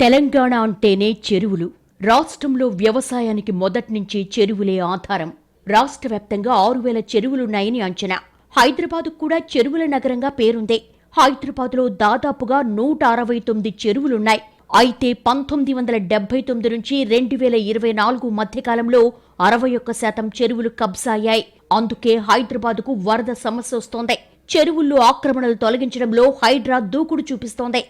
తెలంగాణ అంటేనే చెరువులు. రాష్ట్రంలో వ్యవసాయానికి మొదట్నుంచి చెరువులే ఆధారం. రాష్ట్ర వ్యాప్తంగా ఆరు వేల చెరువులున్నాయని అంచనా. హైదరాబాద్ కూడా చెరువుల నగరంగా పేరుందే. హైదరాబాద్లో దాదాపుగా నూట అరవై తొమ్మిది చెరువులున్నాయి. అయితే పంతొమ్మిది వందల డెబ్బై తొమ్మిది నుంచి రెండు వేల ఇరవై నాలుగు మధ్యకాలంలో అరవై ఒక్క శాతం చెరువులు కబ్జా అయ్యాయి అందుకే హైదరాబాద్కు వరద సమస్య వస్తోంది. చెరువుల్లో ఆక్రమణలు తొలగించడంలో హైడ్రా దూకుడు చూపిస్తోంది.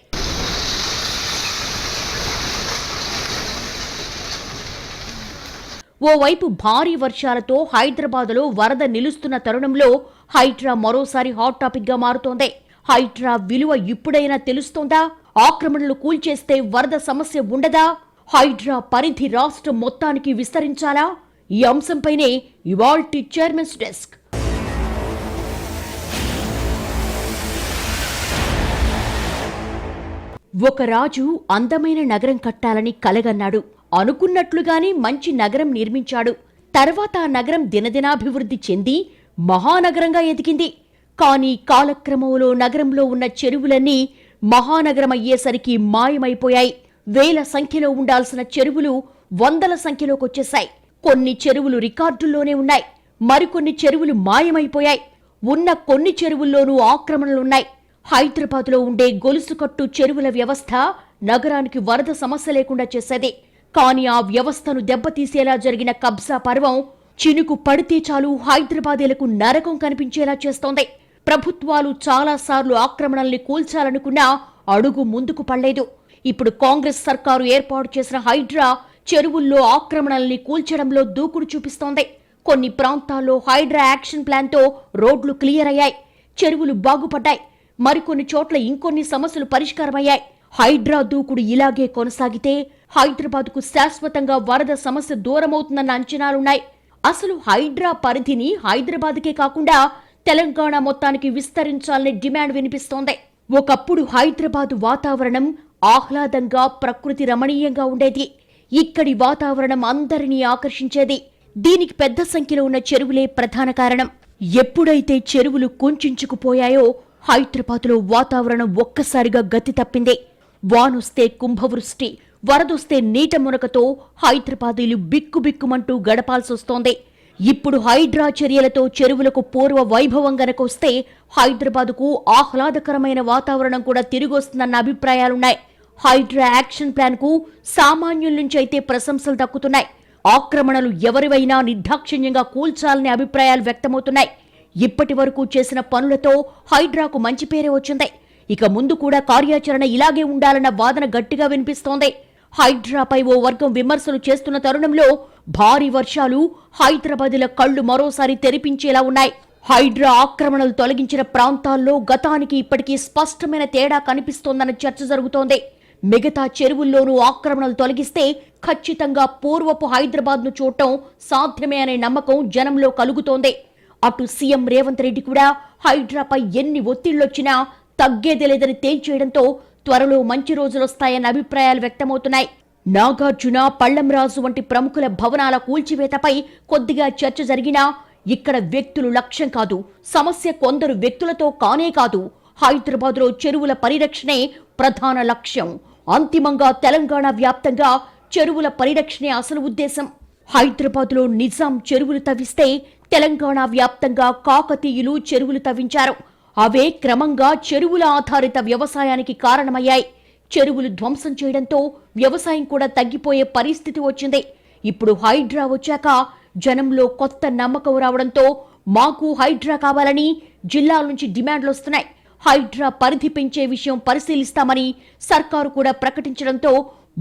ఓవైపు భారీ వర్షాలతో హైదరాబాద్లో వరద నిలుస్తున్న తరుణంలో హైడ్రా మరోసారి హాట్ టాపిక్గా మారుతోంది. హైడ్రా విలువ ఇప్పుడైనా తెలుస్తోందా? ఆక్రమణలు కూల్చేస్తే వరద సమస్య ఉండదా? హైడ్రా పరిధి రాష్ట్రం మొత్తానికి విస్తరించాలా? ఈ అంశంపైనే ఇవాల్టి చైర్మన్స్ డెస్క్. ఒక రాజు అందమైన నగరం కట్టాలని కలగన్నాడు. అనుకున్నట్లుగానే మంచి నగరం నిర్మించాడు. తర్వాత ఆ నగరం దినదినాభివృద్ధి చెంది మహానగరంగా ఎదిగింది. కానీ కాలక్రమంలో నగరంలో ఉన్న చెరువులన్నీ మహానగరం అయ్యేసరికి మాయమైపోయాయి. వేల సంఖ్యలో ఉండాల్సిన చెరువులు వందల సంఖ్యలోకొచ్చేశాయి. కొన్ని చెరువులు రికార్డుల్లోనే ఉన్నాయి. మరికొన్ని చెరువులు మాయమైపోయాయి. ఉన్న కొన్ని చెరువుల్లోనూ ఆక్రమణలున్నాయి. హైదరాబాద్లో ఉండే గొలుసుకట్టు చెరువుల వ్యవస్థ నగరానికి వరద సమస్య లేకుండా చేసేది. కానీ ఆ వ్యవస్థను దెబ్బతీసేలా జరిగిన కబ్జా పర్వం చినుకు పడితే చాలు హైదరాబాదీలకు నరకం కనిపించేలా చేస్తోంది. ప్రభుత్వాలు చాలాసార్లు ఆక్రమణల్ని కూల్చాలనుకున్నా అడుగు ముందుకు పడలేదు. ఇప్పుడు కాంగ్రెస్ సర్కారు ఏర్పాటు చేసిన హైడ్రా చెరువుల్లో ఆక్రమణల్ని కూల్చడంలో దూకుడు చూపిస్తోంది. కొన్ని ప్రాంతాల్లో హైడ్రా యాక్షన్ ప్లాన్తో రోడ్లు క్లియర్ అయ్యాయి. చెరువులు బాగుపడ్డాయి. మరికొన్ని చోట్ల ఇంకొన్ని సమస్యలు పరిష్కారమయ్యాయి. హైడ్రా దూకుడు ఇలాగే కొనసాగితే హైదరాబాద్కు శాశ్వతంగా వరద సమస్య దూరమవుతుందన్న అంచనాలున్నాయి. అసలు హైడ్రా పరిధిని హైదరాబాద్కే కాకుండా తెలంగాణ మొత్తానికి విస్తరించాలనే డిమాండ్ వినిపిస్తోంది. ఒకప్పుడు హైదరాబాద్ వాతావరణం ఆహ్లాదంగా ప్రకృతి రమణీయంగా ఉండేది. ఇక్కడి వాతావరణం అందరినీ ఆకర్షించేది. దీనికి పెద్ద సంఖ్యలో ఉన్న చెరువులే ప్రధాన కారణం. ఎప్పుడైతే చెరువులు కుంచుకుపోయాయో హైదరాబాద్లో వాతావరణం ఒక్కసారిగా గతి తప్పింది. వానొస్తే కుంభవృష్టి వరదొస్తే నీట మునకతో హైదరాబాదీలు బిక్కుబిక్కుమంటూ గడపాల్సొస్తోంది. ఇప్పుడు హైడ్రా చర్యలతో చెరువులకు పూర్వ వైభవం గనకొస్తే హైదరాబాదుకు ఆహ్లాదకరమైన వాతావరణం కూడా తిరిగొస్తుందన్న అభిప్రాయాలున్నాయి. హైడ్రా యాక్షన్ ప్లాన్కు సామాన్యుల నుంచి అయితే ప్రశంసలు దక్కుతున్నాయి. ఆక్రమణలు ఎవరివైనా నిర్దాక్షిణ్యంగా కూల్చాలనే అభిప్రాయాలు వ్యక్తమవుతున్నాయి. ఇప్పటి వరకు చేసిన పనులతో హైడ్రాకు మంచి పేరే వచ్చింది. ఇక ముందు కూడా కార్యాచరణ ఇలాగే ఉండాలన్న వాదన గట్టిగా వినిపిస్తోంది. హైడ్రాపై ఓ వర్గం విమర్శలు చేస్తున్న తరుణంలో భారీ వర్షాలు హైదరాబాదుల కళ్ళు మరోసారి తెరిపించేలా ఉన్నాయి. హైడ్రా ఆక్రమణలు తొలగించిన ప్రాంతాల్లో గతానికి ఇప్పటికీ స్పష్టమైన తేడా కనిపిస్తోందన్న చర్చ జరుగుతోంది. మిగతా చెరువుల్లోనూ ఆక్రమణలు తొలగిస్తే ఖచ్చితంగా పూర్వపు హైదరాబాద్ను చూడటం సాధ్యమే అనే నమ్మకం జనంలో కలుగుతోంది. అటు సీఎం రేవంత్ రెడ్డి కూడా హైడ్రాపై ఎన్ని ఒత్తిళ్ళొచ్చినా తగ్గేది లేదని తేల్చేయడంతో త్వరలో మంచి రోజులొస్తాయన్న అభిప్రాయాలు వ్యక్తమవుతున్నాయి. నాగార్జున పళ్ళంరాజు వంటి ప్రముఖుల భవనాల కూల్చివేతపై కొద్దిగా చర్చ జరిగినా ఇక్కడ వ్యక్తులు లక్ష్యం కాదు. సమస్య కొందరు వ్యక్తులతో కానే కాదు. హైదరాబాద్లో చెరువుల పరిరక్షణే ప్రధాన లక్ష్యం. అంతిమంగా తెలంగాణ వ్యాప్తంగా చెరువుల పరిరక్షణే అసలు ఉద్దేశం. హైదరాబాద్లో నిజాం చెరువులు తవ్విస్తే తెలంగాణ వ్యాప్తంగా కాకతీయులు చెరువులు తవ్వించారు. అవే క్రమంగా చెరువుల ఆధారిత వ్యవసాయానికి కారణమయ్యాయి. చెరువులు ధ్వంసం చేయడంతో వ్యవసాయం కూడా తగ్గిపోయే పరిస్థితి వచ్చింది. ఇప్పుడు హైడ్రా వచ్చాక జనంలో కొత్త నమ్మకం రావడంతో మాకు హైడ్రా కావాలని జిల్లాల నుంచి డిమాండ్లు వస్తున్నాయి. హైడ్రా పరిధి పెంచే విషయం పరిశీలిస్తామని సర్కారు కూడా ప్రకటించడంతో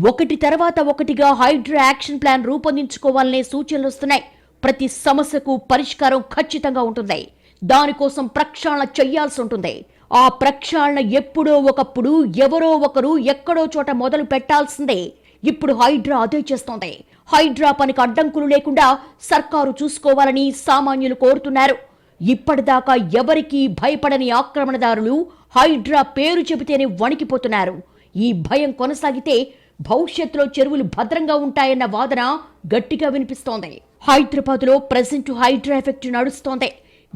ఒకటి తర్వాత ఒకటిగా హైడ్రా యాక్షన్ ప్లాన్ రూపొందించుకోవాలనే సూచనలు వస్తున్నాయి. ప్రతి సమస్యకు పరిష్కారం ఖచ్చితంగా ఉంటుంది. దానికోసం ప్రక్షాళన చెయ్యాల్సి ఉంటుంది. ఆ ప్రక్షాళన ఎప్పుడో ఒకప్పుడు ఎవరో ఒకరు ఎక్కడో చోట మొదలు పెట్టాల్సిందే. ఇప్పుడు హైడ్రా అదే చేస్తోంది. హైడ్రా పనికి అడ్డంకులు లేకుండా సర్కారు చూసుకోవాలని సామాన్యులు కోరుతున్నారు. ఇప్పటిదాకా ఎవరికీ భయపడని ఆక్రమణదారులు హైడ్రా పేరు చెబితేనే వణికిపోతున్నారు. ఈ భయం కొనసాగితే భవిష్యత్తులో చెరువులు భద్రంగా ఉంటాయన్న వాదన గట్టిగా వినిపిస్తోంది. హైదరాబాద్లో ప్రజెంట్ హైడ్రా ఎఫెక్ట్ నడుస్తోంది.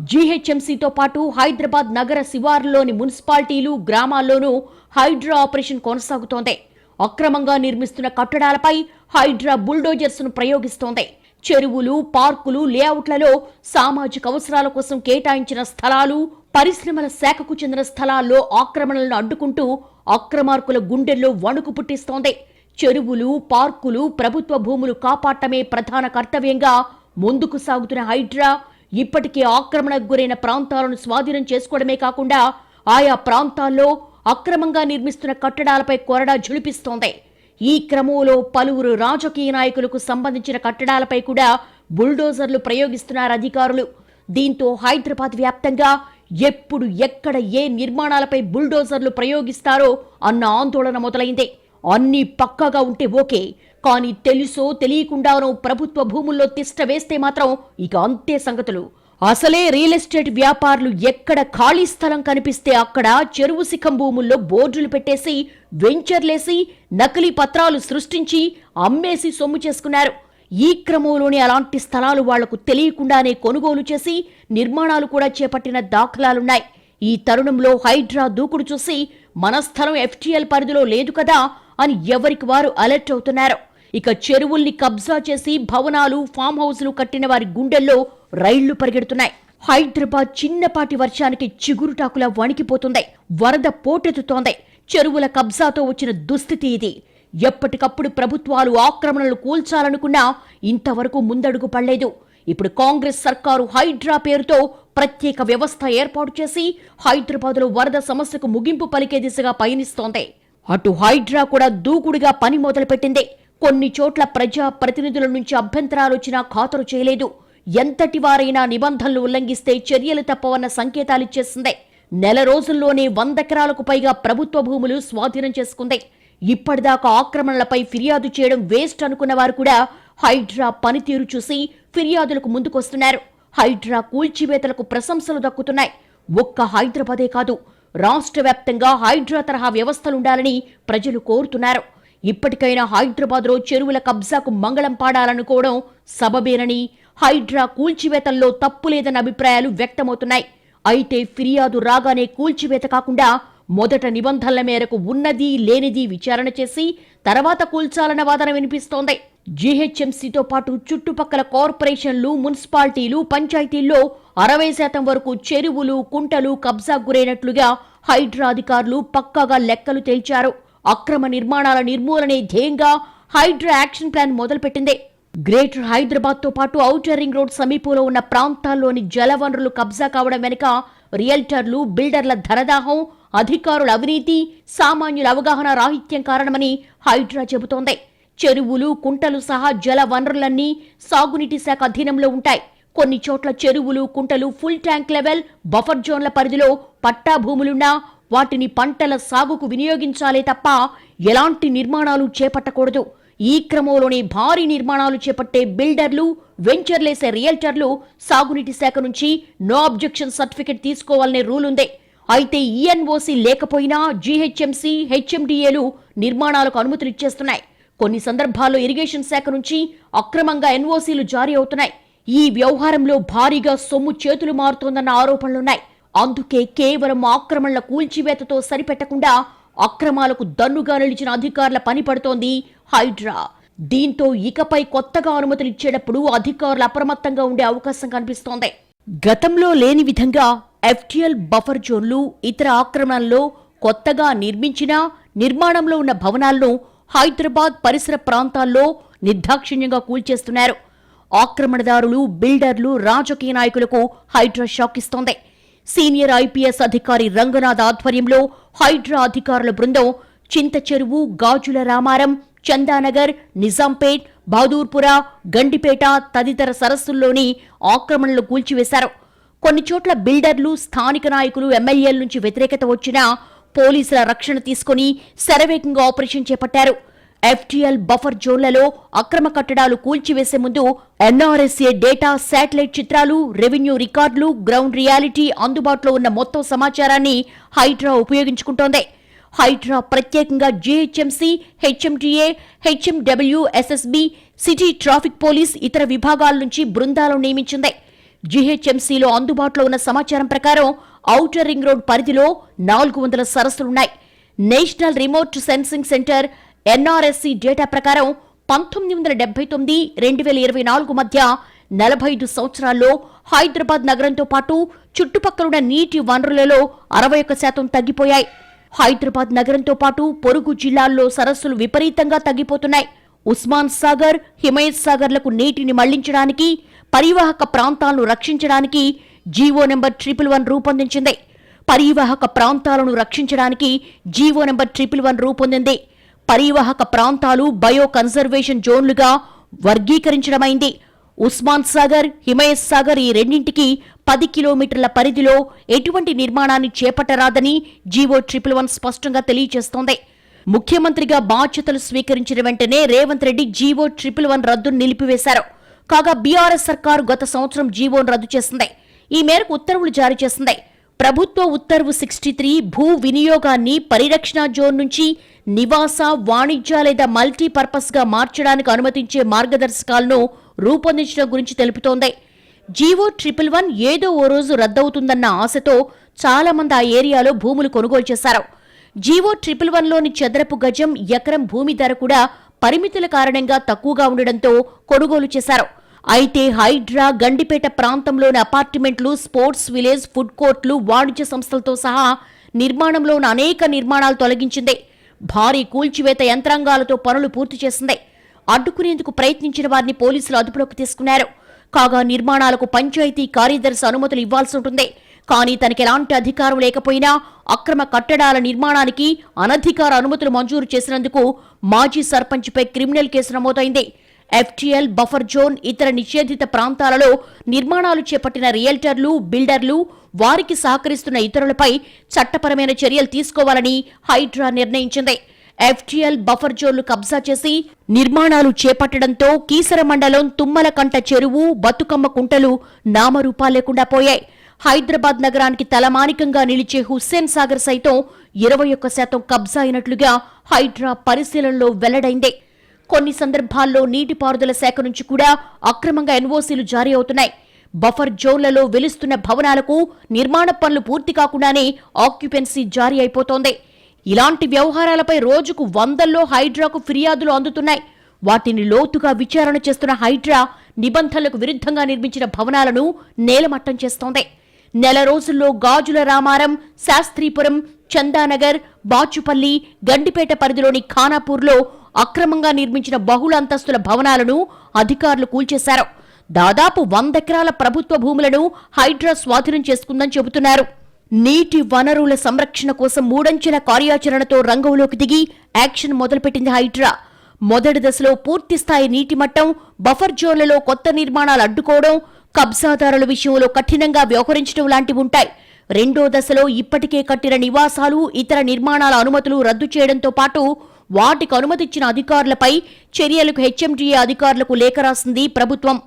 జీహెచ్ఎంసీతో పాటు హైదరాబాద్ నగర శివారులోని మున్సిపాలిటీలు గ్రామాల్లోనూ హైడ్రా ఆపరేషన్ కొనసాగుతోంది. అక్రమంగా నిర్మిస్తున్న కట్టడాలపై హైడ్రా బుల్డోజర్స్ను ప్రయోగిస్తోంది. చెరువులు పార్కులు లేఅవుట్లలో సామాజిక అవసరాల కోసం కేటాయించిన స్థలాలు పరిశ్రమల శాఖకు చెందిన స్థలాల్లో ఆక్రమణలను అడ్డుకుంటూ అక్రమార్కుల గుండెల్లో వణుకు పుట్టిస్తోంది. చెరువులు పార్కులు ప్రభుత్వ భూములు కాపాడటమే ప్రధాన కర్తవ్యంగా ముందుకు సాగుతున్న హైడ్రా ఇప్పటికే ఆక్రమణకు గురైన ప్రాంతాలను స్వాధీనం చేసుకోవడమే కాకుండా ఆయా ప్రాంతాల్లో అక్రమంగా నిర్మిస్తున్న కట్టడాలపై కొరడా ఝుళిపిస్తోంది. ఈ క్రమంలో పలువురు రాజకీయ నాయకులకు సంబంధించిన కట్టడాలపై కూడా బుల్డోజర్లు ప్రయోగిస్తున్నారు అధికారులు. దీంతో హైదరాబాద్ వ్యాప్తంగా ఎప్పుడు ఎక్కడ ఏ నిర్మాణాలపై బుల్డోజర్లు ప్రయోగిస్తారో అన్న ఆందోళన మొదలైంది. అన్నీ పక్కాగా ఉంటే ఓకే. కానీ తెలుసో తెలియకుండానో ప్రభుత్వ భూముల్లో తిష్ట వేస్తే మాత్రం ఇక అంతే సంగతులు. అసలే రియల్ ఎస్టేట్ వ్యాపారులు ఎక్కడ ఖాళీ స్థలం కనిపిస్తే అక్కడ చెరువు శిఖం భూముల్లో బోర్డులు పెట్టేసి వెంచర్లేసి నకిలీ పత్రాలు సృష్టించి అమ్మేసి సొమ్ము చేసుకున్నారు. ఈ క్రమంలోనే అలాంటి స్థలాలు వాళ్ళకు తెలియకుండానే కొనుగోలు చేసి నిర్మాణాలు కూడా చేపట్టిన దాఖలాలున్నాయి. ఈ తరుణంలో హైడ్రా దూకుడు చూసి మన స్థలం ఎఫ్టీఎల్ పరిధిలో లేదు కదా అని ఎవరికి వారు అలర్ట్ అవుతున్నారు. ఇక చెరువుల్ని కబ్జా చేసి భవనాలు ఫామ్ హౌస్లు కట్టిన వారి గుండెల్లో రైళ్ళు పరిగెడుతున్నాయి. హైదరాబాద్ చిన్నపాటి వర్షానికి చిగురుటాకులా వణికిపోతుంది. వరద పోటెత్తుతోంది. చెరువుల కబ్జాతో వచ్చిన దుస్థితి ఇది. ఎప్పటికప్పుడు ప్రభుత్వాలు ఆక్రమణలు కూల్చాలనుకున్నా ఇంతవరకు ముందడుగు పడలేదు. ఇప్పుడు కాంగ్రెస్ సర్కారు హైడ్రా పేరుతో ప్రత్యేక వ్యవస్థ ఏర్పాటు చేసి హైదరాబాద్లో వరద సమస్యకు ముగింపు పలికే దిశగా పయనిస్తోంది. అటు హైడ్రా కూడా దూకుడుగా పని మొదలుపెట్టింది. కొన్ని చోట్ల ప్రజా ప్రతినిధుల నుంచి అభ్యంతరాలు వచ్చినా ఖాతరు చేయలేదు. ఎంతటి వారైనా నిబంధనలు ఉల్లంఘిస్తే చర్యలు తప్పవన్న సంకేతాలిచ్చేసింది నెల రోజుల్లోనే వందెకరాలకు పైగా ప్రభుత్వ భూములు స్వాధీనం చేసుకుంది. ఇప్పటిదాకా ఆక్రమణలపై ఫిర్యాదు చేయడం వేస్ట్ అనుకున్న వారు కూడా హైడ్రా పనితీరు చూసి ఫిర్యాదులకు ముందుకొస్తున్నారు. హైడ్రా కూల్చివేతలకు ప్రశంసలు దక్కుతున్నాయి. ఒక్క హైదరాబాదే కాదు రాష్ట్ర వ్యాప్తంగా హైడ్రా తరహా వ్యవస్థలుండాలని ప్రజలు కోరుతున్నారు. ఇప్పటికైనా హైదరాబాద్లో చెరువుల కబ్జాకు మంగళం పాడాలనుకోవడం సబబేనని హైడ్రా కూల్చివేతల్లో తప్పులేదన్న అభిప్రాయాలు వ్యక్తమవుతున్నాయి. అయితే ఫిర్యాదు రాగానే కూల్చివేత కాకుండా మొదట నిబంధనల మేరకు ఉన్నది లేనిది విచారణ చేసి తర్వాత కూల్చాలన్న వాదన వినిపిస్తోంది. జీహెచ్ఎంసీతో పాటు చుట్టుపక్కల కార్పొరేషన్లు మున్సిపాలిటీలు పంచాయతీల్లో అరవై శాతం వరకు చెరువులు కుంటలు కబ్జా గురైనట్లుగా హైడ్రా అధికారులు పక్కాగా లెక్కలు తేల్చారు. అక్రమ నిర్మాణాల నిర్మూలనే ధ్యేయంగా హైడ్రా యాక్షన్ ప్లాన్ మొదలుపెట్టింది. గ్రేటర్ హైదరాబాద్తో పాటు ఔటర్ రింగ్ రోడ్ సమీపంలో ఉన్న ప్రాంతాల్లోని జలవనరులు కబ్జా కావడం వెనుక రియల్టర్లు బిల్డర్ల ధనదాహం అధికారుల అవినీతి సామాన్యుల అవగాహన రాహిత్యం కారణమని హైడ్రా చెబుతోంది. చెరువులు కుంటలు సహా జల వనరులన్నీ సాగునీటి శాఖ అధీనంలో ఉంటాయి. కొన్ని చోట్ల చెరువులు కుంటలు ఫుల్ ట్యాంక్ లెవెల్ బఫర్ జోన్ల పరిధిలో పట్టా భూములున్నా వాటిని పంటల సాగుకు వినియోగించాలే తప్ప ఎలాంటి నిర్మాణాలు చేపట్టకూడదు. ఈ క్రమంలోనే భారీ నిర్మాణాలు చేపట్టే బిల్డర్లు వెంచర్లేసే రియల్టర్లు సాగునీటి శాఖ నుంచి నో అబ్జెక్షన్ సర్టిఫికెట్ తీసుకోవాలనే రూల్ ఉంది అయితే ఈఎన్ఓసి లేకపోయినా జీహెచ్ఎంసీ హెచ్ఎండిఏలు నిర్మాణాలకు అనుమతులు ఇచ్చేస్తున్నాయి కొన్ని సందర్భాల్లో ఇరిగేషన్ శాఖ నుంచి అక్రమంగా ఎన్ఓసీలు జారీ అవుతున్నాయి. ఈ వ్యవహారంలో భారీగా సొమ్ము చేతులు మారుతోందన్న ఆరోపణలున్నాయి. అందుకే కేవలం ఆక్రమణల కూల్చివేతతో సరిపెట్టకుండా అక్రమాలకు దన్నుగా నిలిచిన అధికారుల పని పడుతోంది హైడ్రా. దీంతో ఇకపై కొత్తగా అనుమతులు ఇచ్చేటప్పుడు అధికారులు అప్రమత్తంగా ఉండే అవకాశం కనిపిస్తోంది. గతంలో లేని విధంగా ఎఫ్టిఎల్ బఫర్ జోన్లు ఇతర ఆక్రమణల్లో కొత్తగా నిర్మించిన నిర్మాణంలో ఉన్న భవనాలను హైదరాబాద్ పరిసర ప్రాంతాల్లో నిర్దాక్షిణ్యంగా కూల్చేస్తున్నారు. ఆక్రమణదారులు బిల్డర్లు రాజకీయ నాయకులకు హైడ్రా షాక్ ఇస్తోంది. సీనియర్ ఐపీఎస్ అధికారి రంగనాథ్ ఆధ్వర్యంలో హైడ్రా అధికారుల బృందం చింత చెరువు గాజుల రామారం చందానగర్ నిజాంపేట్ బహదూర్పుర గండిపేట తదితర సరస్సుల్లోని ఆక్రమణలు కూల్చివేశారు. కొన్ని చోట్ల బిల్డర్లు స్థానిక నాయకులు ఎమ్మెల్యేల నుంచి వ్యతిరేకత వచ్చినా పోలీసుల రక్షణ తీసుకుని శరవేగంగా ఆపరేషన్ చేపట్టారు. ఎఫ్టీఎల్ బఫర్ జోన్లలో అక్రమ కట్టడాలు కూల్చివేసే ముందు ఎన్ఆర్ఎస్ఏ డేటా శాటిలైట్ చిత్రాలు రెవెన్యూ రికార్డులు గ్రౌండ్ రియాలిటీ అందుబాటులో ఉన్న మొత్తం సమాచారాన్ని హైడ్రా ఉపయోగించుకుంటోంది. హైడ్రా ప్రత్యేకంగా GHMC HMDA HMW SSB city traffic police ఇతర విభాగాల నుంచి బృందాలను నియమించింది. జీహెచ్ఎంసీలో అందుబాటులో ఉన్న సమాచారం ప్రకారం ఔటర్ రింగ్ రోడ్ పరిధిలో నాలుగు వందల సరస్సులున్నాయి. National remote sensing centre NRSC data ప్రకారం పంతొమ్మిది వందల డెబ్బై తొమ్మిది రెండు వేల ఇరవై నాలుగు మధ్య నలభై ఐదు సంవత్సరాల్లో హైదరాబాద్ నగరంతో పాటు చుట్టుపక్కలున్న నీటి వనరులలో అరవై ఒక్క శాతం తగ్గిపోయాయి. హైదరాబాద్ నగరంతో పాటు పొరుగు జిల్లాల్లో సరస్సులు విపరీతంగా తగ్గిపోతున్నాయి. ఉస్మాన్ సాగర్ హిమయత్ సాగర్లకు నీటిని మళ్ళించడానికి పరివాహక ప్రాంతాలను రక్షించడానికి జీవో నెంబర్ ట్రిపుల్ వన్ రూపొందించింది. పరివాహక ప్రాంతాలను రక్షించడానికి జీవో నెంబర్ ట్రిపుల్ వన్ రూపొందింది. పరివాహక ప్రాంతాలు బయో కన్జర్వేషన్ జోన్లుగా వర్గీకరించడమైంది. ఉస్మాన్ సాగర్ హిమయత్ సాగర్ ఈ రెండింటికి పది కిలోమీటర్ల పరిధిలో ఎటువంటి నిర్మాణాన్ని చేపట్టరాదని జీవో ట్రిపుల్ వన్ స్పష్టంగా తెలియజేస్తోంది. ముఖ్యమంత్రిగా బాధ్యతలు స్వీకరించిన వెంటనే Revanth Reddy GO triple one రద్దును నిలిపివేశారు. కాగా బీఆర్ఎస్ సర్కారు గత సంవత్సరం జీవోను రద్దు చేసింది. ఈ మేరకు ఉత్తర్వులు జారీ చేసింది. ప్రభుత్వ ఉత్తర్వు సిక్స్టీ త్రీ భూ వినియోగాన్ని పరిరక్షణ జోన్ నుంచి నివాస వాణిజ్య లేదా మల్టీపర్పస్గా మార్చడానికి అనుమతించే మార్గదర్శకాలను రూపొందించడం గురించి తెలుపుతోంది. జీవో ట్రిపుల్ వన్ ఏదో ఓ రోజు రద్దవుతుందన్న ఆశతో చాలామంది ఆ ఏరియాలో భూములు కొనుగోలు చేశారు. జీవో ట్రిపుల్ వన్లోని చదరపు గజం ఎకరం భూమి ధర కూడా పరిమితుల కారణంగా తక్కువగా ఉండడంతో కొనుగోలు చేశారు. అయితే హైడ్రా గండిపేట ప్రాంతంలోని అపార్ట్మెంట్లు స్పోర్ట్స్ విలేజ్ ఫుడ్ కోర్టులు వాణిజ్య సంస్థలతో సహా నిర్మాణంలో ఉన్న అనేక నిర్మాణాలు తొలగించింది. భారీ కూల్చివేత యంత్రాంగాలతో పనులు పూర్తి చేసింది. అడ్డుకునేందుకు ప్రయత్నించిన వారిని పోలీసులు అదుపులోకి తీసుకున్నారు. కాగా నిర్మాణాలకు పంచాయతీ కార్యదర్శి అనుమతులు ఇవ్వాల్సి ఉంటుంది. కానీ తనకి ఎలాంటి అధికారం లేకపోయినా అక్రమ కట్టడాల నిర్మాణానికి అనధికార అనుమతులు మంజూరు చేసినందుకు మాజీ సర్పంచ్పై క్రిమినల్ కేసు నమోదైంది. ఎఫ్టీఎల్ బఫర్ జోన్ ఇతర నిషేధిత ప్రాంతాలలో నిర్మాణాలు చేపట్టిన రియల్టర్లు బిల్డర్లు వారికి సహకరిస్తున్న ఇతరులపై చట్టపరమైన చర్యలు తీసుకోవాలని హైడ్రా నిర్ణయించింది. ఎఫ్టీఎల్ బఫర్ జోన్లు కబ్జా చేసి నిర్మాణాలు చేపట్టడంతో కీసర మండలం తుమ్మలకంట చెరువు బతుకమ్మ కుంటలు నామరూపాలు లేకుండా పోయాయి. హైదరాబాద్ నగరానికి తలమానికంగా నిలిచే హుస్సేన్ సాగర్ సైతం ఇరవై ఒక్క శాతం కబ్జా అయినట్లుగా హైడ్రా పరిశీలనలో వెల్లడైంది. కొన్ని సందర్భాల్లో నీటిపారుదల శాఖ నుంచి కూడా అక్రమంగా ఎన్ఓసీలు జారీ అవుతున్నాయి. బఫర్ జోన్లలో వెలుస్తున్న భవనాలకు నిర్మాణ పనులు పూర్తి కాకుండానే ఆక్యుపెన్సీ జారీ అయిపోతోంది. ఇలాంటి వ్యవహారాలపై రోజుకు వందల్లో హైడ్రాకు ఫిర్యాదులు అందుతున్నాయి. వాటిని లోతుగా విచారణ చేస్తున్న హైడ్రా నిబంధనలకు విరుద్ధంగా నిర్మించిన భవనాలను నేలమట్టం చేస్తోంది. నెల రోజుల్లో గాజుల రామారం శాస్త్రీపురం చందానగర్ బాచుపల్లి గండిపేట పరిధిలోని ఖానాపూర్లో అక్రమంగా నిర్మించిన బహుళ అంతస్తుల భవనాలను అధికారులు కూల్చేశారు. దాదాపు వందెకరాల ప్రభుత్వ భూములను హైడ్రా స్వాధీనం చేసుకుందని చెబుతున్నారు. నీటి వనరుల సంరక్షణ కోసం మూడంచెల కార్యాచరణతో రంగంలోకి దిగి యాక్షన్ మొదలుపెట్టింది హైడ్రా. మొదటి దశలో పూర్తిస్థాయి నీటి మట్టం బఫర్ జోన్లలో కొత్త నిర్మాణాలు అడ్డుకోవడం కబ్జాదారుల విషయంలో కఠినంగా వ్యవహరించడం లాంటివి ఉంటాయి. రెండో దశలో ఇప్పటికే కట్టిన నివాసాలు ఇతర నిర్మాణాల అనుమతులు రద్దు చేయడంతో పాటు వాటికి అనుమతిచ్చిన అధికారులపై చర్యలకు హెచ్ఎండిఏ అధికారులకు లేఖ రాసింది ప్రభుత్వం.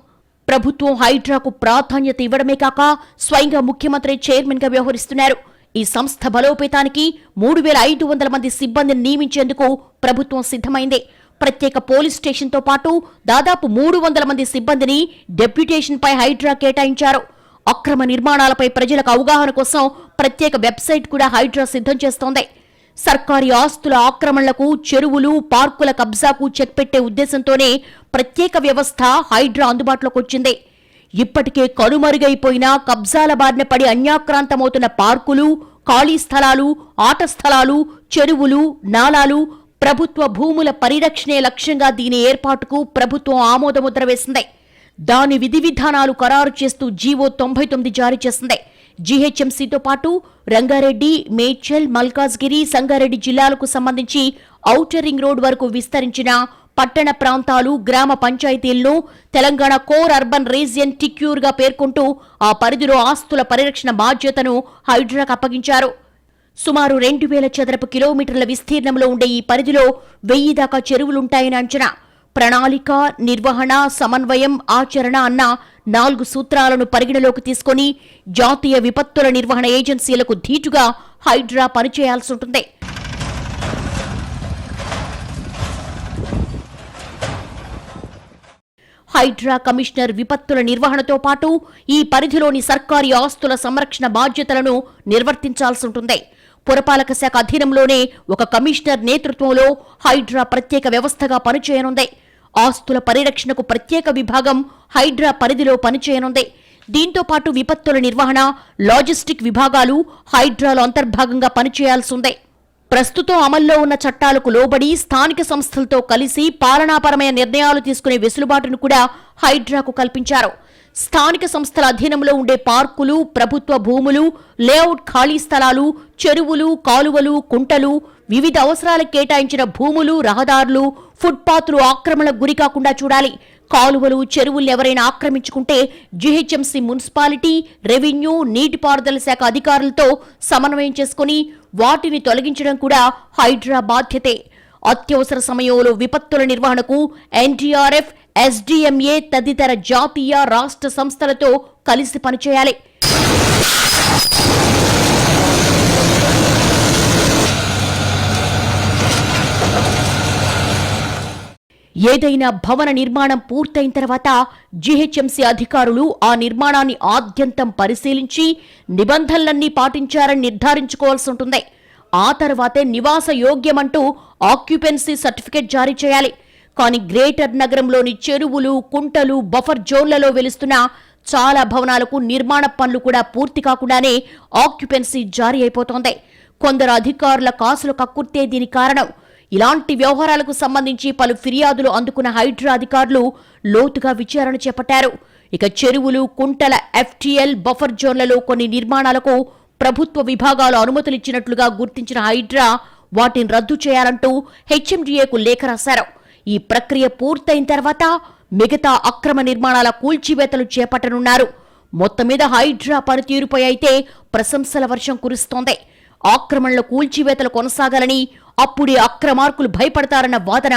ప్రభుత్వం హైడ్రాకు ప్రాధాన్యత ఇవ్వడమే కాక స్వయంగా ముఖ్యమంత్రి చైర్మన్గా వ్యవహరిస్తున్నారు. ఈ సంస్థ బలోపేతానికి మూడు వేల ఐదు వందల మంది సిబ్బందిని నియమించేందుకు ప్రభుత్వం సిద్ధమైంది. ప్రత్యేక పోలీస్ స్టేషన్తో పాటు దాదాపు మూడు వందల మంది సిబ్బందిని డెప్యుటేషన్పై హైడ్రా కేటాయించారు. అక్రమ నిర్మాణాలపై ప్రజలకు అవగాహన కోసం ప్రత్యేక వెబ్సైట్ కూడా హైడ్రా సిద్ధం చేస్తోంది. సర్కారీ ఆస్తుల ఆక్రమణలకు చెరువులు పార్కుల కబ్జాకు చెక్ పెట్టే ఉద్దేశంతోనే ప్రత్యేక వ్యవస్థ హైడ్రా అందుబాటులోకి వచ్చింది. ఇప్పటికే కనుమరుగైపోయిన కబ్జాల బారిన పడి అన్యాక్రాంతమవుతున్న పార్కులు ఖాళీ స్థలాలు ఆట స్థలాలు చెరువులు నాలాలు ప్రభుత్వ భూముల పరిరక్షణే లక్ష్యంగా దీని ఏర్పాటుకు ప్రభుత్వం ఆమోదముద్ర వేసింది. దాని విధి విధానాలు ఖరారు చేస్తూ జీవో తొంభై తొమ్మిది జారీ చేసింది. జీహెచ్ఎంసీతో పాటు రంగారెడ్డి మేడ్చల్ మల్కాజ్గిరి సంగారెడ్డి జిల్లాలకు సంబంధించి ఔటర్ రింగ్ రోడ్ వరకు విస్తరించిన పట్టణ ప్రాంతాలు గ్రామ పంచాయతీలను తెలంగాణ కోర్ అర్బన్ రీజియన్ టిక్యూర్గా పేర్కొంటూ ఆ పరిధిలో ఆస్తుల పరిరక్షణ బాధ్యతను హైడ్రాకు అప్పగించారు. సుమారు రెండు వేల చదరపు కిలోమీటర్ల విస్తీర్ణంలో ఉండే ఈ పరిధిలో వెయ్యి దాకా చెరువులుంటాయని అంచనా. ప్రణాళిక నిర్వహణ సమన్వయం ఆచరణ అన్న నాలుగు సూత్రాలను పరిగణలోకి తీసుకొని జాతీయ విపత్తుల నిర్వహణ ఏజెన్సీలకు ధీటుగా హైడ్రా పనిచేయాల్సి ఉంటుంది. హైడ్రా కమిషనర్ విపత్తుల నిర్వహణతో పాటు ఈ పరిధిలోని సర్కారీ ఆస్తుల సంరక్షణ బాధ్యతలను నిర్వర్తించాల్సి ఉంటుంది. పురపాలక శాఖ అధీనంలోనే ఒక కమిషనర్ నేతృత్వంలో హైడ్రా ప్రత్యేక వ్యవస్థగా పనిచేయనుంది. ఆస్తుల పరిరక్షణకు ప్రత్యేక విభాగం హైడ్రా పరిధిలో పనిచేయనుంది. దీంతో పాటు విపత్తుల నిర్వహణ లాజిస్టిక్ విభాగాలు హైడ్రాలో అంతర్భాగంగా పనిచేయాల్సిందే. ప్రస్తుతం అమల్లో ఉన్న చట్టాలకు లోబడి స్థానిక సంస్థలతో కలిసి పాలనాపరమైన నిర్ణయాలు తీసుకునే వెసులుబాటును కూడా హైడ్రాకు కల్పించారు. స్థానిక సంస్థల అధీనంలో ఉండే పార్కులు ప్రభుత్వ భూములు లేఅవుట్ ఖాళీ స్థలాలు చెరువులు కాలువలు కుంటలు వివిధ అవసరాలకు కేటాయించిన భూములు రహదారులు ఫుట్పాత్లు ఆక్రమణకు గురి కాకుండా చూడాలి. కాలువలు చెరువులు ఎవరైనా ఆక్రమించుకుంటే జీహెచ్ఎంసీ మున్సిపాలిటీ రెవెన్యూ నీటిపారుదల శాఖ అధికారులతో సమన్వయం చేసుకుని వాటిని తొలగించడం కూడా హైడ్రా బాధ్యతే. అత్యవసర సమయంలో విపత్తుల నిర్వహణకు ఎన్డీఆర్ఎఫ్ ఎస్డీఎంఏ తదితర జాతీయ రాష్ట్ర సంస్థలతో కలిసి పనిచేయాలి. ఏదైనా భవన నిర్మాణం పూర్తయిన తర్వాత జీహెచ్ఎంసీ అధికారులు ఆ నిర్మాణాన్ని ఆద్యంతం పరిశీలించి నిబంధనలన్నీ పాటించారని నిర్ధారించుకోవాల్సి ఉంటుంది. ఆ తర్వాతే నివాస యోగ్యమంటూ ఆక్యుపెన్సీ సర్టిఫికెట్ జారీ చేయాలి. కానీ గ్రేటర్ నగరంలోని చెరువులు కుంటలు బఫర్ జోన్లలో వెలుస్తున్న చాలా భవనాలకు నిర్మాణ పనులు కూడా పూర్తి కాకుండానే ఆక్యుపెన్సీ జారీ అయిపోతోంది. కొందరు అధికారుల కాసులు కక్కుర్తే దీని కారణం. ఇలాంటి వ్యవహారాలకు సంబంధించి పలు ఫిర్యాదులు అందుకున్న హైడ్రా అధికారులు లోతుగా విచారణ చేపట్టారు. ఇక చెరువులు కుంటల ఎఫ్టీఎల్ బఫర్ జోన్లలో కొన్ని నిర్మాణాలకు ప్రభుత్వ విభాగాలు అనుమతులిచ్చినట్లుగా గుర్తించిన హైడ్రా వాటిని రద్దు చేయాలంటూ హెచ్ఎండిఏకు లేఖ రాశారు. ఈ ప్రక్రియ పూర్తయిన తర్వాత మిగతా అక్రమ నిర్మాణాల కూల్చివేతలు చేపట్టనున్నారు. మొత్తం మీద హైడ్రా పనితీరుపై అయితే ప్రశంసల వర్షం కురుస్తోంది. ఆక్రమణల కూల్చివేతలు కొనసాగాలని అప్పుడే అక్రమార్కులు భయపడతారన్న వాదన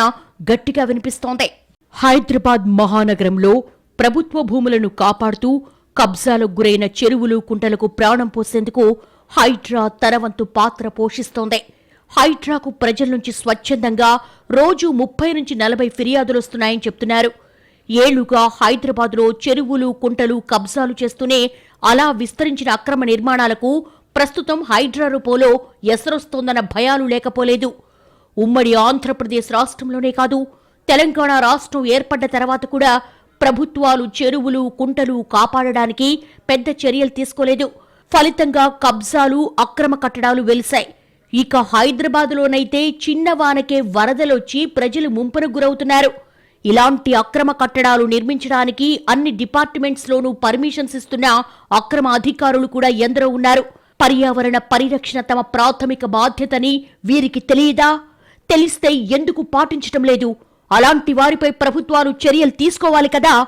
గట్టిగా వినిపిస్తోంది. హైదరాబాద్ మహానగరంలో ప్రభుత్వ భూములను కాపాడుతూ కబ్జాలకు గురైన చెరువులు కుంటలకు ప్రాణం పోసేందుకు హైడ్రా తనవంతు పాత్ర పోషిస్తోంది. హైడ్రాకు ప్రజల నుంచి స్వచ్ఛందంగా రోజు ముప్పై నుంచి నలభై ఫిర్యాదులు వస్తున్నాయని చెప్తున్నారు. ఏళ్ళుగా హైదరాబాద్లో చెరువులు కుంటలు కబ్జాలు చేస్తూనే అలా విస్తరించిన అక్రమ నిర్మాణాలకు ప్రస్తుతం హైడ్రా రూపంలో ఎసరొస్తోందన్న భయాలు లేకపోలేదు. ఉమ్మడి ఆంధ్రప్రదేశ్ రాష్ట్రంలోనే కాదు తెలంగాణ రాష్ట్రం ఏర్పడ్డ తర్వాత కూడా ప్రభుత్వాలు చెరువులు కుంటలు కాపాడడానికి పెద్ద చర్యలు తీసుకోలేదు. ఫలితంగా కబ్జాలు అక్రమ కట్టడాలు వెలిశాయి. ఇక హైదరాబాదులోనైతే చిన్న వానకే వరదలొచ్చి ప్రజలు ముంపున గురవుతున్నారు. ఇలాంటి అక్రమ కట్టడాలు నిర్మించడానికి అన్ని డిపార్ట్మెంట్స్లోనూ పర్మిషన్స్ ఇస్తున్న అక్రమ అధికారులు కూడా ఎందరో ఉన్నారు. పర్యావరణ పరిరక్షణ తమ ప్రాథమిక బాధ్యతని వీరికి తెలియదా? తెలిస్తే ఎందుకు పాటించటం లేదు? అలాంటి వారిపై ప్రభుత్వాలు చర్యలు తీసుకోవాలి కదా?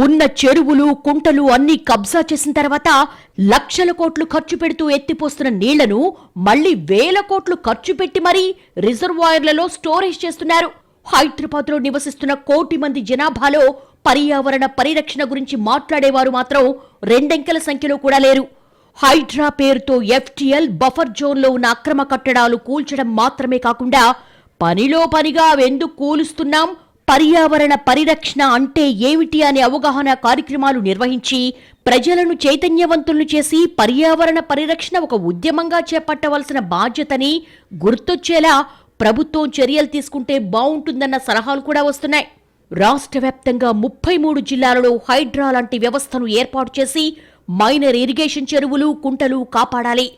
ఉన్న చెరువులు కుంటలు అన్నీ కబ్జా చేసిన తర్వాత లక్షల కోట్లు ఖర్చు పెడుతూ ఎత్తిపోస్తున్న నీళ్ళను మళ్ళీ వేల కోట్లు ఖర్చు పెట్టి మరీ రిజర్వాయర్లలో స్టోరేజ్ చేస్తున్నారు. హైదరాబాద్లో నివసిస్తున్న కోటి మంది జనాభాలో పర్యావరణ పరిరక్షణ గురించి మాట్లాడేవారు మాత్రం రెండెంకెల సంఖ్యలో కూడా లేరు. హైడ్రా పేరుతో ఎఫ్టీఎల్ బఫర్ జోన్లో ఉన్న అక్రమ కట్టడాలు కూల్చడం మాత్రమే కాకుండా పనిలో పనిగా అవెందుకు కూలుస్తున్నాం? పర్యావరణ పరిరక్షణ అంటే ఏమిటి అనే అవగాహన కార్యక్రమాలు నిర్వహించి ప్రజలను చైతన్యవంతులను చేసి పర్యావరణ పరిరక్షణ ఒక ఉద్యమంగా చేపట్టవలసిన బాధ్యతని గుర్తొచ్చేలా ప్రభుత్వం చర్యలు తీసుకుంటే బావుంటుందన్న సలహాలు కూడా వస్తున్నాయి. రాష్ట్ర వ్యాప్తంగా ముప్పై మూడు జిల్లాలలో హైడ్రా లాంటి వ్యవస్థను ఏర్పాటు చేసి మైనర్ ఇరిగేషన్ చెరువులు కుంటలు కాపాడాలి.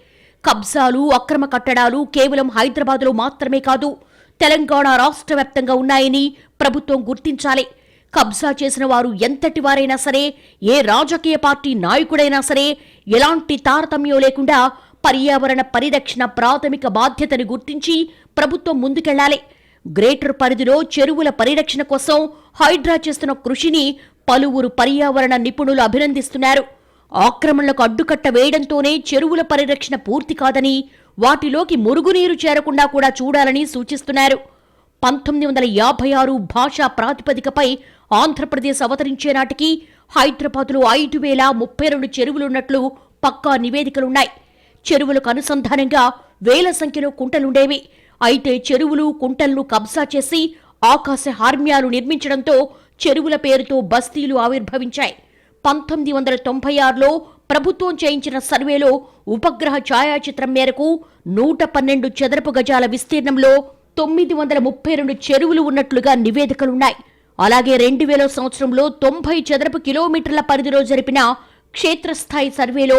కబ్జాలు అక్రమ కట్టడాలు కేవలం హైదరాబాద్లో మాత్రమే కాదు తెలంగాణ రాష్ట్ర వ్యాప్తంగా ఉన్నాయని ప్రభుత్వం గుర్తించాలి. కబ్జా చేసిన వారు ఎంతటి వారైనా సరే ఏ రాజకీయ పార్టీ నాయకుడైనా సరే ఎలాంటి తారతమ్యం లేకుండా పర్యావరణ పరిరక్షణ ప్రాథమిక బాధ్యతని గుర్తించి ప్రభుత్వం ముందుకెళ్ళాలి గ్రేటర్ పరిధిలో చెరువుల పరిరక్షణ కోసం హైడ్రా చేస్తున్న కృషిని పలువురు పర్యావరణ నిపుణులు అభినందిస్తున్నారు. ఆక్రమణలకు అడ్డుకట్ట వేయడంతోనే చెరువుల పరిరక్షణ పూర్తి కాదని వాటిలోకి మురుగునీరు చేరకుండా కూడా చూడాలని సూచిస్తున్నారు. పంతొమ్మిది వందల యాభై ఆరు భాషా ప్రాతిపదికపై ఆంధ్రప్రదేశ్ అవతరించే నాటికి హైదరాబాద్లో ఐదు వేల ముప్పై రెండు చెరువులున్నట్లు పక్కా నివేదికలున్నాయి. చెరువులకు అనుసంధానంగా వేల సంఖ్యలో కుంటలుండేవి. అయితే చెరువులు కుంటలను కబ్జా చేసి ఆకాశ హార్మ్యాలు నిర్మించడంతో చెరువుల పేరుతో బస్తీలు ఆవిర్భవించాయి. పంతొమ్మిది వందల తొంభై ఆరులో ప్రభుత్వం చేయించిన సర్వేలో ఉపగ్రహ ఛాయాచిత్రం మేరకు నూట పన్నెండు చదరపు గజాల విస్తీర్ణంలో తొమ్మిది వందల ముప్పై రెండు చెరువులు ఉన్నట్లుగా నివేదికలున్నాయి. అలాగే రెండు వేల సంవత్సరంలో తొంభై చదరపు కిలోమీటర్ల పరిధిలో జరిపిన క్షేత్రస్థాయి సర్వేలో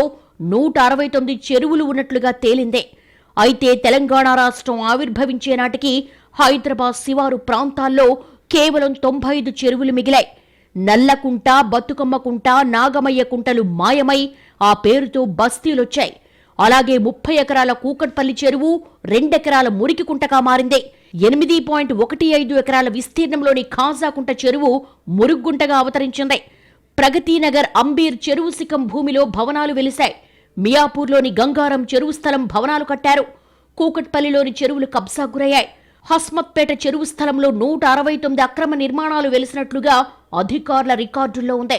నూట అరవై తొమ్మిది చెరువులు ఉన్నట్లుగా తేలిందే. అయితే తెలంగాణ రాష్ట్రం ఆవిర్భవించే నాటికి హైదరాబాద్ శివారు ప్రాంతాల్లో కేవలం తొంభై ఐదు చెరువులు మిగిలాయి. నల్లకుంట బతుకమ్మకుంట నాగమయ్య కుంటలు మాయమై ఆ పేరుతో బస్తీలొచ్చాయి. అలాగే ముప్పై ఎకరాల కూకట్పల్లి చెరువు రెండెకరాల మురికి కుంటగా మారింది. ఎనిమిది పాయింట్ ఒకటి ఐదు ఎకరాల విస్తీర్ణంలోని ఖాజాకుంట చెరువు మురుగుంటగా అవతరించింది. ప్రగతినగర్ అంబీర్ చెరువు శిఖం భూమిలో భవనాలు వెలిశాయి. మియాపూర్లోని గంగారం చెరువు స్థలం భవనాలు కట్టారు. కూకట్పల్లిలోని చెరువులు కబ్జా గురయ్యాయి. హస్మత్పేట చెరువు స్థలంలో నూట అరవై తొమ్మిది అక్రమ నిర్మాణాలు వెలిసినట్లుగా అధికారుల రికార్డుల్లో ఉంది.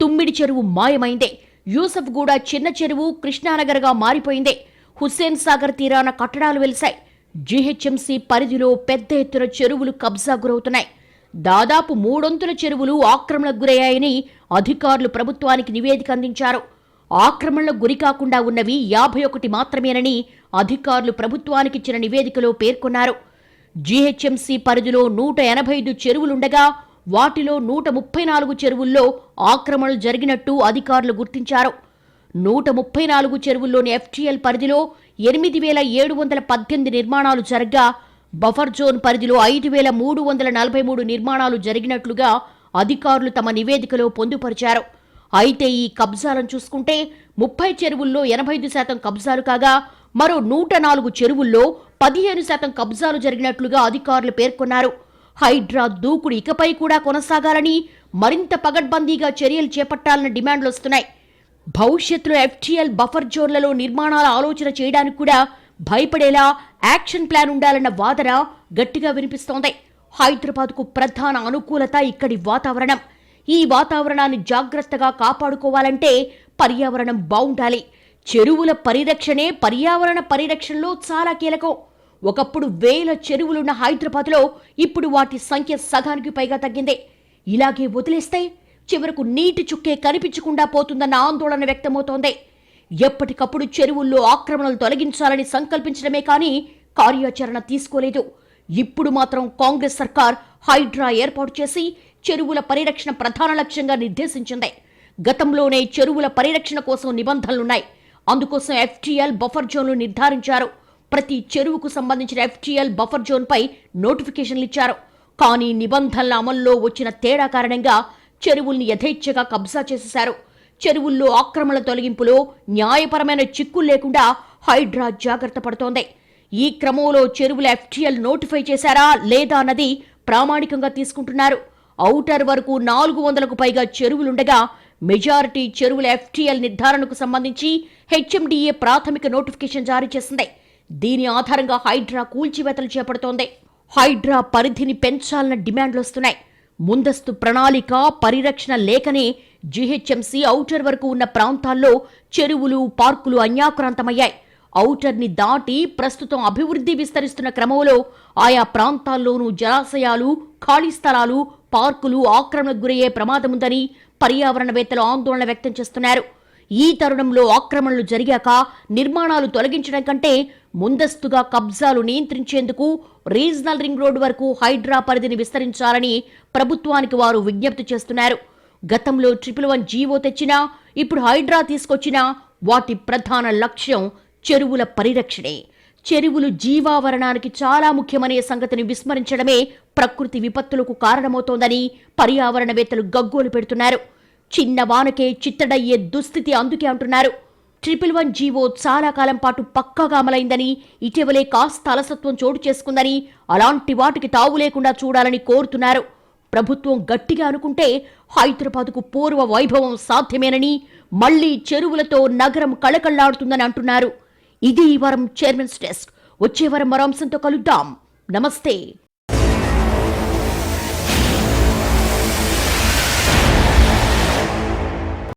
తుమ్మిడి చెరువు మాయమైంది. యూసఫ్ గూడ చిన్న చెరువు కృష్ణానగర్గా మారిపోయింది. హుస్సేన్ సాగర్ తీరాన కట్టడాలు వెలిశాయి. జీహెచ్ఎంసీ పరిధిలో పెద్ద ఎత్తున చెరువులు కబ్జా గురవుతున్నాయి. దాదాపు మూడొంతుల చెరువులు ఆక్రమణకు గురయ్యాయని అధికారులు ప్రభుత్వానికి నివేదిక అందించారు. ఆక్రమణలకు గురి కాకుండా ఉన్నవి యాభై ఒకటి మాత్రమేనని అధికారులు ప్రభుత్వానికిచ్చిన నివేదికలో పేర్కొన్నారు. జీహెచ్ఎంసీ పరిధిలో నూట ఎనభై ఐదు చెరువులుండగా వాటిలో నూట ముప్పై నాలుగు చెరువుల్లో ఆక్రమణలు జరిగినట్టు అధికారులు గుర్తించారు. నూట ముప్పై నాలుగు చెరువుల్లోని ఎఫ్టీఎల్ పరిధిలో ఎనిమిది వేల ఏడు వందల పద్దెనిమిది నిర్మాణాలు జరగ్గా బఫర్ జోన్ పరిధిలో ఐదు వేల మూడు వందల నలభై మూడు నిర్మాణాలు జరిగినట్లుగా అధికారులు తమ నివేదికలో పొందుపరిచారు. అయితే ఈ కబ్జాలను చూసుకుంటే ముప్పై చెరువుల్లో ఎనభై ఐదు శాతం కబ్జాలు కాగా మరో నూట నాలుగు చెరువుల్లో పదిహేను శాతం కబ్జాలు జరిగినట్లుగా అధికారులు పేర్కొన్నారు. హైడ్రా దూకుడు ఇకపై కూడా కొనసాగాలని మరింత పగడ్బందీగా చర్యలు చేపట్టాలన్న డిమాండ్లు వస్తున్నాయి. భవిష్యత్తులో ఎఫ్టీఎల్ బఫర్ జోన్లలో నిర్మాణాల ఆలోచన చేయడానికి కూడా భయపడేలా యాక్షన్ ప్లాన్ ఉండాలన్న వాదన గట్టిగా వినిపిస్తోంది. హైదరాబాద్కు ప్రధాన అనుకూలత ఇక్కడి వాతావరణం. ఈ వాతావరణాన్ని జాగ్రత్తగా కాపాడుకోవాలంటే పర్యావరణం బాగుండాలి. చెరువుల పరిరక్షణే పర్యావరణ పరిరక్షణలో చాలా కీలకం. ఒకప్పుడు వేల చెరువులున్న హైదరాబాద్లో ఇప్పుడు వాటి సంఖ్య సగానికి పైగా తగ్గింది. ఇలాగే వదిలేస్తే చివరకు నీటి చుక్కే కనిపించకుండా పోతుందన్న ఆందోళన వ్యక్తమవుతోంది. ఎప్పటికప్పుడు చెరువుల్లో ఆక్రమణలు తొలగించాలని సంకల్పించడమే కానీ కార్యాచరణ తీసుకోలేదు. ఇప్పుడు మాత్రం కాంగ్రెస్ సర్కార్ హైడ్రా ఏర్పాటు చేసి చెరువుల పరిరక్షణ ప్రధాన లక్ష్యంగా నిర్దేశించింది. గతంలోనే చెరువుల పరిరక్షణ కోసం నిబంధనలున్నాయి. అందుకోసం ఎఫ్టీఎల్ బఫర్ జోన్లు నిర్ధారించారు. ప్రతి చెరువుకు సంబంధించిన ఎఫ్టీఎల్ బఫర్ జోన్పై నోటిఫికేషన్లు ఇచ్చారు. కానీ నిబంధనల అమల్లో వచ్చిన తేడా కారణంగా చెరువుల్ని యథేచ్ఛగా కబ్జా చేసేశారు. చెరువుల్లో ఆక్రమణ తొలగింపులో న్యాయపరమైన చిక్కులు లేకుండా హైడ్రా జాగ్రత్త పడుతోంది. ఈ క్రమంలో చెరువుల ఎఫ్టీఎల్ నోటిఫై చేశారా లేదా అన్నది ప్రామాణికంగా తీసుకుంటున్నారు. ఔటర్ వరకు నాలుగు వందలకు పైగా చెరువులుండగా మెజారిటీ చెరువుల ఎఫ్టీఎల్ నిర్ధారణకు సంబంధించి హెచ్ఎండిఏ ప్రాథమిక నోటిఫికేషన్ జారీ చేసింది. దీని ఆధారంగా హైడ్రా కూల్చివేతలు చేపడుతోంది. హైడ్రా పరిధిని పెంచాలన్న డిమాండ్లు వస్తున్నాయి. ముందస్తు ప్రణాళిక పరిరక్షణ లేకనే జీహెచ్ఎంసీ ఔటర్ వరకు ఉన్న ప్రాంతాల్లో చెరువులు పార్కులు అన్యాక్రాంతమయ్యాయి. ఔటర్ని దాటి ప్రస్తుతం అభివృద్ధి విస్తరిస్తున్న క్రమంలో ఆయా ప్రాంతాల్లోనూ జలాశయాలు ఖాళీ స్థలాలు పార్కులు ఆక్రమణకు గురయ్యే ప్రమాదముందని పర్యావరణవేత్తలు ఆందోళన వ్యక్తం చేస్తున్నారు. ఈ తరుణంలో ఆక్రమణలు జరిగాక నిర్మాణాలు తొలగించడం కంటే ముందస్తుగా కబ్జాలు నియంత్రించేందుకు రీజనల్ రింగ్ రోడ్డు వరకు హైడ్రా పరిధిని విస్తరించాలని ప్రభుత్వానికి వారు విజ్ఞప్తి చేస్తున్నారు. గతంలో ట్రిపుల్ వన్ జీవో తెచ్చినా ఇప్పుడు హైడ్రా తీసుకొచ్చినా వాటి ప్రధాన లక్ష్యం చెరువుల పరిరక్షణే. చెరువులు జీవావరణానికి చాలా ముఖ్యమనే సంగతిని విస్మరించడమే ప్రకృతి విపత్తులకు కారణమవుతోందని పర్యావరణవేత్తలు గగ్గోలు పెడుతున్నారు. చిన్న వానకే చిత్తడయ్యే దుస్థితి అందుకే అంటున్నారు. ట్రిపుల్ వన్ జీవో చాలా కాలం పాటు పక్కాగా అమలైందని ఇటీవలే కాస్త అలసత్వం చోటు చేసుకుందని అలాంటి వాటికి తావు లేకుండా చూడాలని కోరుతున్నారు. ప్రభుత్వం గట్టిగా అనుకుంటే హైదరాబాద్కు పూర్వ వైభవం సాధ్యమేనని మళ్ళీ చెరువులతో నగరం కళకళ్ళాడుతుందని అంటున్నారు. ఇది ఈ వారం చైర్మన్స్ డెస్క్. వచ్చే వారం మరో అంశంతో కలుద్దాం. నమస్తే.